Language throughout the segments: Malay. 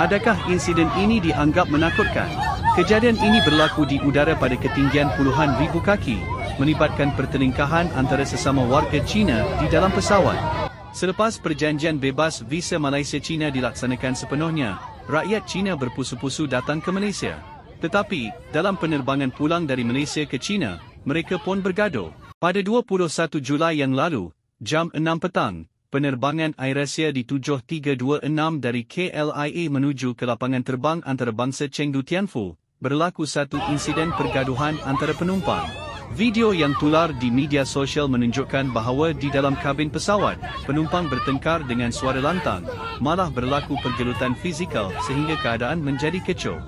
Adakah insiden ini dianggap menakutkan? Kejadian ini berlaku di udara pada ketinggian puluhan ribu kaki, melibatkan pertelingkahan antara sesama warga Cina di dalam pesawat. Selepas perjanjian bebas visa Malaysia-Cina dilaksanakan sepenuhnya, rakyat Cina berpusu-pusu datang ke Malaysia. Tetapi, dalam penerbangan pulang dari Malaysia ke China, mereka pun bergaduh. Pada 21 Julai yang lalu, jam 6 petang, penerbangan AirAsia di 7326 dari KLIA menuju ke lapangan terbang antarabangsa Chengdu Tianfu, berlaku satu insiden pergaduhan antara penumpang. Video yang tular di media sosial menunjukkan bahawa di dalam kabin pesawat, penumpang bertengkar dengan suara lantang, malah berlaku pergelutan fizikal sehingga keadaan menjadi kecoh.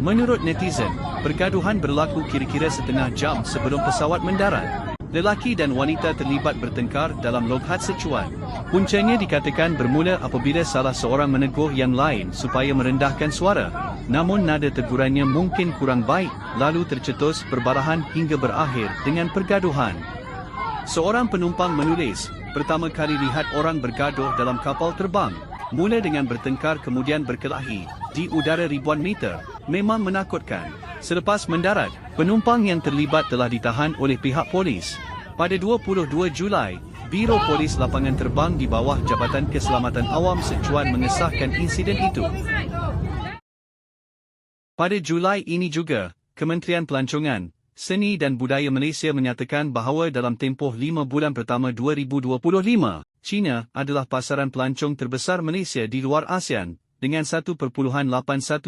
Menurut netizen, pergaduhan berlaku kira-kira setengah jam sebelum pesawat mendarat. Lelaki dan wanita terlibat bertengkar dalam loghat secuan. Puncanya dikatakan bermula apabila salah seorang menegur yang lain supaya merendahkan suara. Namun nada tegurannya mungkin kurang baik, lalu tercetus perbarahan hingga berakhir dengan pergaduhan. Seorang penumpang menulis, pertama kali lihat orang bergaduh dalam kapal terbang, mula dengan bertengkar kemudian berkelahi, di udara ribuan meter, memang menakutkan. Selepas mendarat, penumpang yang terlibat telah ditahan oleh pihak polis. Pada 22 Julai, Biro Polis Lapangan Terbang di bawah Jabatan Keselamatan Awam Sichuan mengesahkan insiden itu. Pada Julai ini juga, Kementerian Pelancongan, Seni dan Budaya Malaysia menyatakan bahawa dalam tempoh 5 bulan pertama 2025, China adalah pasaran pelancong terbesar Malaysia di luar ASEAN dengan 1.81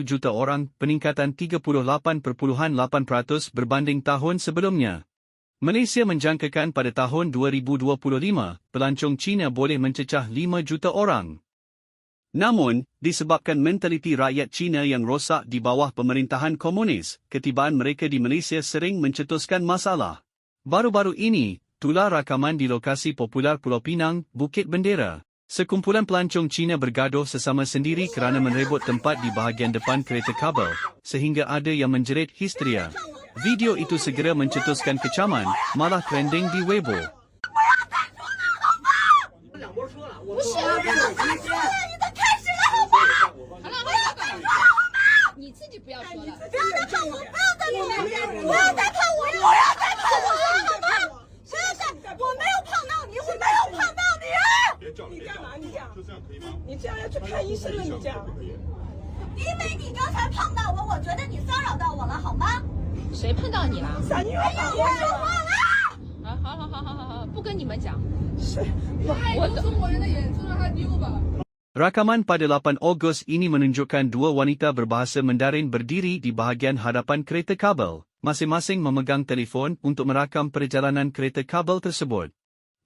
juta orang peningkatan 38.8% berbanding tahun sebelumnya. Malaysia menjangkakan pada tahun 2025, pelancong Cina boleh mencecah 5 juta orang. Namun, disebabkan mentaliti rakyat Cina yang rosak di bawah pemerintahan komunis, ketibaan mereka di Malaysia sering mencetuskan masalah. Baru-baru ini, tular rakaman di lokasi popular Pulau Pinang, Bukit Bendera. Sekumpulan pelancong Cina bergaduh sesama sendiri kerana merebut tempat di bahagian depan kereta kabel, sehingga ada yang menjerit histeria. Video itu segera mencetuskan kecaman, malah trending di Weibo. Rakaman pada 8 Ogos ini menunjukkan dua wanita berbahasa Mandarin berdiri di bahagian hadapan kereta kabel, masing-masing memegang telefon untuk merakam perjalanan kereta kabel tersebut.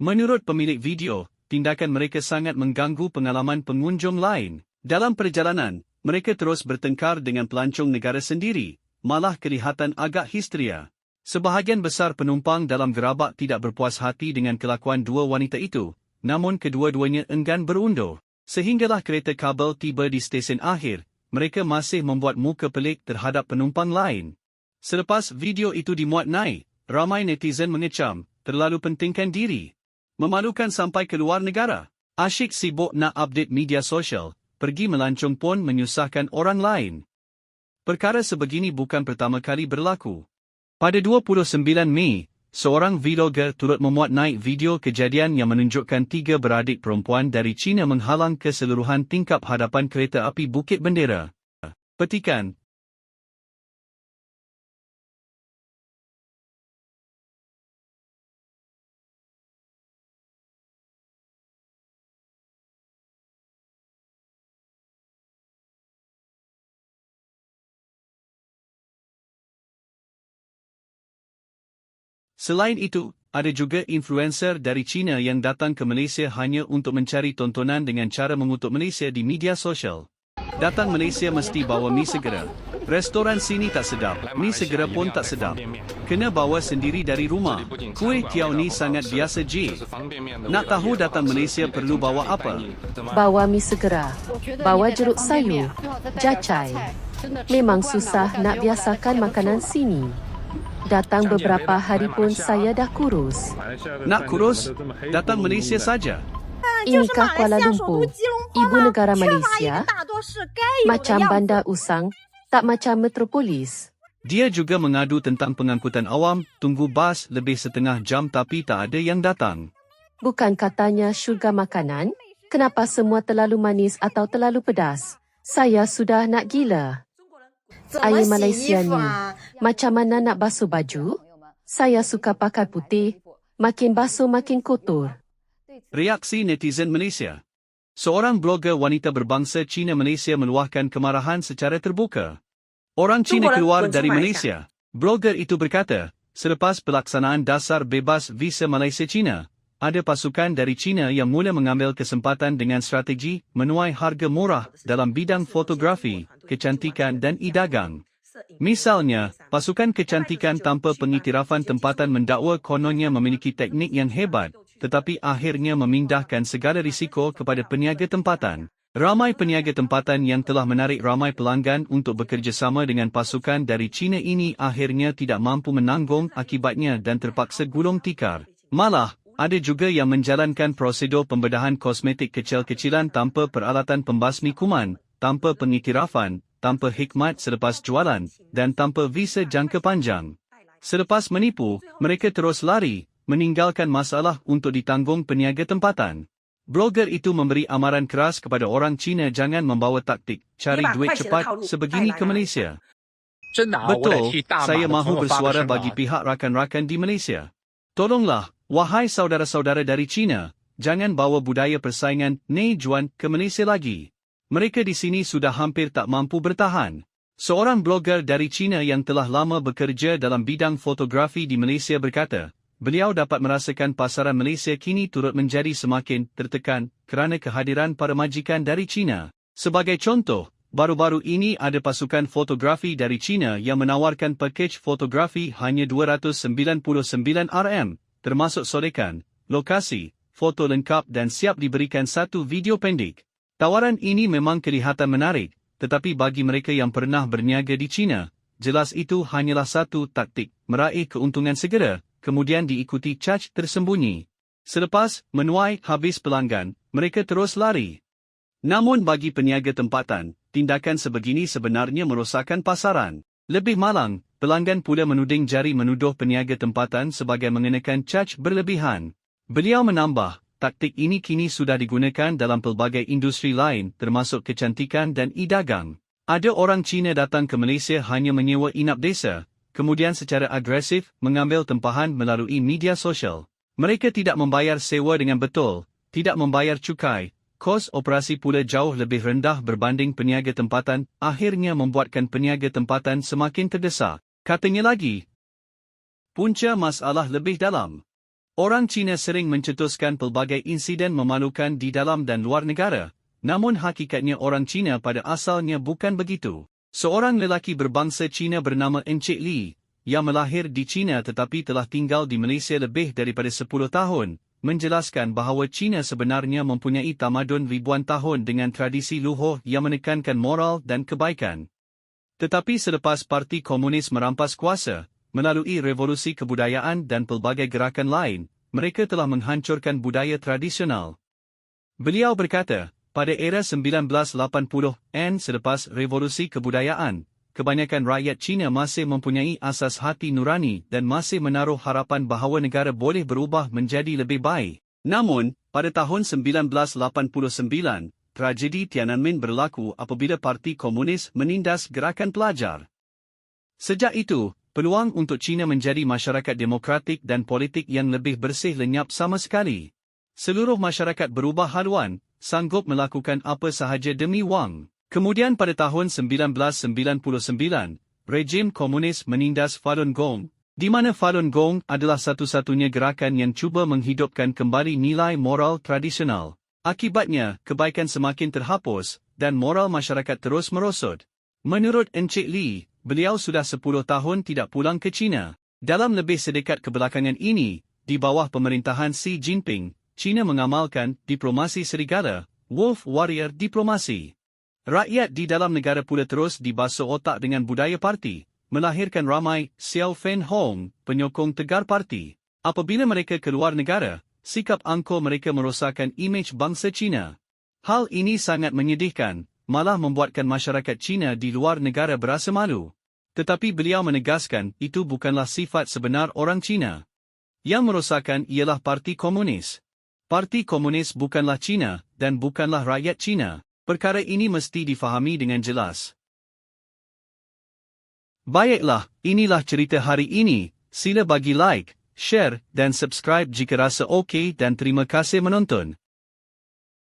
Menurut pemilik video, tindakan mereka sangat mengganggu pengalaman pengunjung lain. Dalam perjalanan, mereka terus bertengkar dengan pelancong negara sendiri, malah kelihatan agak histeria. Sebahagian besar penumpang dalam gerabak tidak berpuas hati dengan kelakuan dua wanita itu, namun kedua-duanya enggan berundur. Sehinggalah kereta kabel tiba di stesen akhir, mereka masih membuat muka pelik terhadap penumpang lain. Selepas video itu dimuat naik, ramai netizen mengecam, terlalu pentingkan diri. Memalukan sampai ke luar negara. Asyik sibuk nak update media sosial, pergi melancong pun menyusahkan orang lain. Perkara sebegini bukan pertama kali berlaku. Pada 29 Mei, seorang vlogger turut memuat naik video kejadian yang menunjukkan tiga beradik perempuan dari China menghalang keseluruhan tingkap hadapan kereta api Bukit Bendera. Petikan, Selain itu, ada juga influencer dari China yang datang ke Malaysia hanya untuk mencari tontonan dengan cara mengutuk Malaysia di media sosial. Datang Malaysia mesti bawa mi segera. Restoran sini tak sedap, mi segera pun tak sedap. Kena bawa sendiri dari rumah. Kuih tiaw ni sangat biasa je. Nak tahu datang Malaysia perlu bawa apa? Bawa mi segera. Bawa jeruk sayur. Jacai. Memang susah nak biasakan makanan sini. Datang beberapa hari pun saya dah kurus. Nak kurus? Datang Malaysia saja. Inikah Kuala Lumpur, ibu negara Malaysia? Macam bandar usang, tak macam metropolis. Dia juga mengadu tentang pengangkutan awam, tunggu bas lebih setengah jam tapi tak ada yang datang. Bukan katanya syurga makanan? Kenapa semua terlalu manis atau terlalu pedas? Saya sudah nak gila. Air Malaysia ni. 啊？Macam mana nak basuh baju? Saya suka pakai putih. Makin basuh makin kotor. Reaksi netizen Malaysia. Seorang blogger wanita berbangsa Cina Malaysia meluahkan kemarahan secara terbuka. Orang Cina lah, keluar dari Malaysia. Blogger itu berkata, selepas pelaksanaan dasar bebas visa Malaysia Cina, ada pasukan dari Cina yang mula mengambil kesempatan dengan strategi menuai harga murah dalam bidang fotografi, kecantikan dan e-dagang. Misalnya, pasukan kecantikan tanpa pengiktirafan tempatan mendakwa kononnya memiliki teknik yang hebat, tetapi akhirnya memindahkan segala risiko kepada peniaga tempatan. Ramai peniaga tempatan yang telah menarik ramai pelanggan untuk bekerjasama dengan pasukan dari China ini akhirnya tidak mampu menanggung akibatnya dan terpaksa gulung tikar. Malah, ada juga yang menjalankan prosedur pembedahan kosmetik kecil-kecilan tanpa peralatan pembasmi kuman, tanpa pengiktirafan, tanpa hikmat selepas jualan dan tanpa visa jangka panjang. Selepas menipu, mereka terus lari, meninggalkan masalah untuk ditanggung peniaga tempatan. Blogger itu memberi amaran keras kepada orang Cina jangan membawa taktik cari duit cepat sebegini ke Malaysia. Betul, saya mahu bersuara bagi pihak rakan-rakan di Malaysia. Tolonglah, wahai saudara-saudara dari China, jangan bawa budaya persaingan Nei Juan ke Malaysia lagi. Mereka di sini sudah hampir tak mampu bertahan. Seorang blogger dari China yang telah lama bekerja dalam bidang fotografi di Malaysia berkata, beliau dapat merasakan pasaran Malaysia kini turut menjadi semakin tertekan kerana kehadiran para majikan dari China. Sebagai contoh, baru-baru ini ada pasukan fotografi dari China yang menawarkan pakej fotografi hanya 299 RM, termasuk sodekan, lokasi, foto lengkap dan siap diberikan satu video pendek. Tawaran ini memang kelihatan menarik, tetapi bagi mereka yang pernah berniaga di China, jelas itu hanyalah satu taktik meraih keuntungan segera, kemudian diikuti caj tersembunyi. Selepas menuai habis pelanggan, mereka terus lari. Namun bagi peniaga tempatan, tindakan sebegini sebenarnya merosakkan pasaran. Lebih malang, pelanggan pula menuding jari menuduh peniaga tempatan sebagai mengenakan caj berlebihan. Beliau menambah, taktik ini kini sudah digunakan dalam pelbagai industri lain termasuk kecantikan dan e-dagang. Ada orang Cina datang ke Malaysia hanya menyewa inap desa, kemudian secara agresif mengambil tempahan melalui media sosial. Mereka tidak membayar sewa dengan betul, tidak membayar cukai, kos operasi pula jauh lebih rendah berbanding peniaga tempatan, akhirnya membuatkan peniaga tempatan semakin terdesak. Katanya lagi, punca masalah lebih dalam. Orang Cina sering mencetuskan pelbagai insiden memalukan di dalam dan luar negara, namun hakikatnya orang Cina pada asalnya bukan begitu. Seorang lelaki berbangsa Cina bernama Encik Lee, yang melahir di China tetapi telah tinggal di Malaysia lebih daripada 10 tahun, menjelaskan bahawa China sebenarnya mempunyai tamadun ribuan tahun dengan tradisi luhur yang menekankan moral dan kebaikan. Tetapi selepas Parti Komunis merampas kuasa, melalui revolusi kebudayaan dan pelbagai gerakan lain, mereka telah menghancurkan budaya tradisional. Beliau berkata, pada era 1980-an selepas revolusi kebudayaan, kebanyakan rakyat Cina masih mempunyai asas hati nurani dan masih menaruh harapan bahawa negara boleh berubah menjadi lebih baik. Namun, pada tahun 1989, tragedi Tiananmen berlaku apabila Parti Komunis menindas gerakan pelajar. Sejak itu, peluang untuk China menjadi masyarakat demokratik dan politik yang lebih bersih lenyap sama sekali. Seluruh masyarakat berubah haluan, sanggup melakukan apa sahaja demi wang. Kemudian pada tahun 1999, rejim komunis menindas Falun Gong, di mana Falun Gong adalah satu-satunya gerakan yang cuba menghidupkan kembali nilai moral tradisional. Akibatnya, kebaikan semakin terhapus, dan moral masyarakat terus merosot. Menurut Encik Lee, beliau sudah 10 tahun tidak pulang ke China. Dalam lebih sedekat kebelakangan ini, di bawah pemerintahan Xi Jinping, China mengamalkan diplomasi serigala, wolf warrior diplomasi. Rakyat di dalam negara pula terus dibasuh otak dengan budaya parti, melahirkan ramai Xiao Fen Hong, penyokong tegar parti. Apabila mereka keluar negara, sikap angkuh mereka merosakkan imej bangsa China. Hal ini sangat menyedihkan, malah membuatkan masyarakat Cina di luar negara berasa malu. Tetapi beliau menegaskan itu bukanlah sifat sebenar orang Cina. Yang merosakkan ialah Parti Komunis. Parti Komunis bukanlah Cina dan bukanlah rakyat Cina. Perkara ini mesti difahami dengan jelas. Baiklah, inilah cerita hari ini. Sila bagi like, share dan subscribe jika rasa okey dan terima kasih menonton.